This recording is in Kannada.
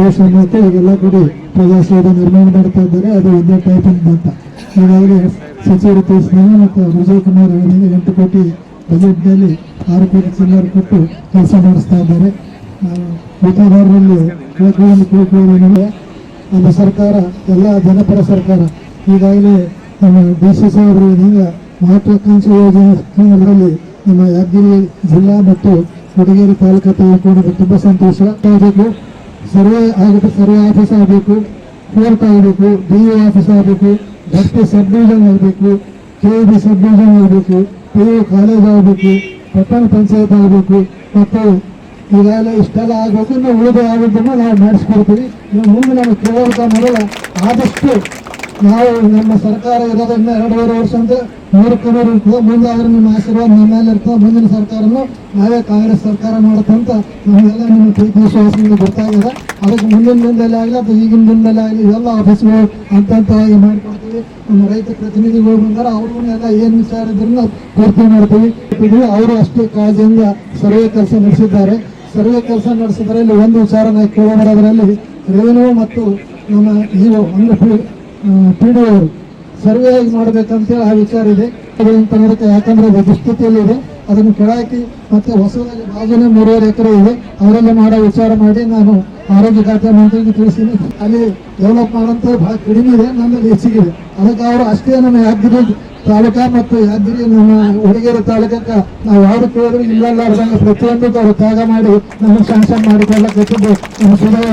ಮತ್ತು ಈಗೆಲ್ಲ ಕೂಡಿ ಪ್ರಜಾಸೌಧ ನಿರ್ಮಾಣ ಮಾಡ್ತಾ ಇದ್ದಾರೆ. ಅದು ಒಂದೇ ಟೈಪಿಂಗ್ ಅಂತ ಈಗಾಗಲೇ ಸಚಿವರು ತಿಳಿಸಿದಾಗ ಮತ್ತು ವಿಜಯ್ ಕುಮಾರ್ ಅವರಿಗೆ ಎಂಟು ಕೋಟಿ ಬಜೆಟ್ನಲ್ಲಿ ಆರು ಕೋಟಿ ಚಿಲ್ಲರ್ ಕೊಟ್ಟು ಕೆಲಸ ಮಾಡಿಸ್ತಾ ಇದ್ದಾರೆ. ಮತದಾರರಲ್ಲಿ ಕೇಳ್ಕೊಳ್ಳಲು ಕೇಳ್ಕೊಳ್ಳೋದೇನೆಂದರೆ ನಮ್ಮ ಸರ್ಕಾರ, ಎಲ್ಲ ಜನಪರ ಸರ್ಕಾರ, ಈಗಾಗಲೇ ನಮ್ಮ ಡಿ ಸಿ ಸಾಹೇಬರು ಹೇಳಿದಂಗೆ ಮಹತ್ವಾಕಾಂಕ್ಷಿ ಯೋಜನೆಗಳಲ್ಲಿ ನಮ್ಮ ಯಾದಗಿರಿ ಜಿಲ್ಲಾ ಮತ್ತು ಹುಡುಗೇರಿ ತಾಲೂಕು ತೆಗೆದುಕೊಂಡಿದ್ದು ತುಂಬ ಸಂತೋಷ. ಸರ್ವೆ ಆಗುತ್ತೆ, ಸರ್ವೆ ಆಫೀಸ್ ಆಗಬೇಕು, ಕೋರ್ಟ್ ಆಗಬೇಕು, ಡಿ ಎ ಆಫೀಸ್ ಆಗಬೇಕು ಬಸ್ತಿ ಸಬ್ ಡಿವಿಷನ್ ಆಗಬೇಕು, ಕೆ ಬಿ ಸಬ್ ಡಿವಿಷನ್ ಆಗಬೇಕು, ಪಿ ಯು ಕಾಲೇಜ್ ಆಗಬೇಕು, ಪಟ್ಟಣ ಪಂಚಾಯತ್ ಆಗಬೇಕು, ಮತ್ತು ಇದೆಲ್ಲ ಇಷ್ಟೆಲ್ಲ ಆಗಬೇಕು ನಾವು ಉಳಿದ ಆಗೋದನ್ನು ನಾವು ಮಾಡಿಸ್ಕೊಡ್ತೀವಿ. ಇನ್ನು ಮುಂದೆ ನಾವು ಕೇಳೋದ ಮೊದಲ ಆದಷ್ಟು ನಾವು ನಮ್ಮ ಸರ್ಕಾರ ಇರೋದ್ರಿಂದ ಎರಡೂವರೆ ವರ್ಷ ಅಂತ ನೂರಕ್ಕೆ ನೂರು ಇರ್ತದೆ. ಮುಂದೆ ಆದ್ರೆ ನಿಮ್ಮ ಆಶೀರ್ವಾದ ನಮ್ಮ ಮೇಲೆ ಇರ್ತದೆ. ಮುಂದಿನ ಸರ್ಕಾರನು ನಾವೇ ಕಾಂಗ್ರೆಸ್ ಸರ್ಕಾರ ಮಾಡುತ್ತಂತ ನಮಗೆಲ್ಲ ನಿಮ್ಮ ಪ್ರೀತಿ ವಿಶ್ವಾಸದಿಂದ ಗೊತ್ತಾಗಿದೆ ಅದಕ್ಕೆ ಮುಂದಿನ ದಿನದಲ್ಲಿ ಆಗಲಿ ಅಥವಾ ಈಗಿನ ದಿನದಲ್ಲಿ ಆಗಲಿ ಎಲ್ಲ ಆಫೀಸ್ಗಳು ಹಂತವಾಗಿ ಮಾಡಿಕೊಡ್ತೀವಿ. ನಮ್ಮ ರೈತ ಪ್ರತಿನಿಧಿಗಳು ಬಂದರೆ ಅವರು ಎಲ್ಲ ಏನು ವಿಚಾರ ಇದ್ರೂ ಪೂರ್ತಿ ಮಾಡ್ತೀವಿ. ಅವರು ಅಷ್ಟೇ ಕಾಳಜಿಯಿಂದ ಸರ್ವೆ ಕೆಲಸ ನಡೆಸಿದ್ದಾರೆ. ಸರ್ವೆ ಕೆಲಸ ನಡೆಸಿದ್ರಲ್ಲಿ ಒಂದು ವಿಚಾರ ಕೇಳೋದ್ರಲ್ಲಿ ರೆವೆನ್ಯೂ ಮತ್ತು ನಮ್ಮ ಈ ಒಂದು ಪಿ ಡಿ ಅವರು ಸರ್ವೆ ಹೇಗೆ ಮಾಡ್ಬೇಕಂತೇಳಿ ಆ ವಿಚಾರ ಇದೆ. ನೋಡಕ್ಕೆ ಯಾಕಂದ್ರೆ ದುಸ್ಥಿತಿಯಲ್ಲಿ ಇದೆ. ಅದನ್ನು ಕೆಳಾಕಿ ಮತ್ತೆ ಹೊಸದಾಗಿ ಬಾಜುನೇ ಮೂರುವರೆ ಎಕರೆ ಇದೆ. ಅವರೆಲ್ಲ ಮಾಡೋ ವಿಚಾರ ಮಾಡಿ ನಾನು ಆರೋಗ್ಯ ಖಾತೆ ಮಂತ್ರಿಗೆ ತಿಳಿಸ್ತೀನಿ. ಅಲ್ಲಿ ಡೆವಲಪ್ ಮಾಡೋಂಥ ಬಹಳ ಕಡಿಮೆ ಇದೆ. ನನ್ನಲ್ಲಿ ಹೆಚ್ಚಿಗಿದೆ. ಅದಕ್ಕೆ ಅವರು ಅಷ್ಟೇ ನಮ್ಮ ಯಾದಗಿರಿ ತಾಲೂಕಾ ಮತ್ತು ಯಾದಗಿರಿ ನಮ್ಮ ಹುಡುಗಿಯರ ತಾಲೂಕಕ್ಕೆ ನಾವು ಯಾರು ಕೇಳಿದ್ರು ಇಲ್ಲ ಪ್ರತಿಯೊಂದು ಅವರು ತ್ಯಾಗ ಮಾಡಿ ನಮಗೆ ಶಾಂಕ್ಷನ್ ಮಾಡಿಕೊಳ್ಳಕ್ಕೆ ನಮ್ಮ ಸುಧಾ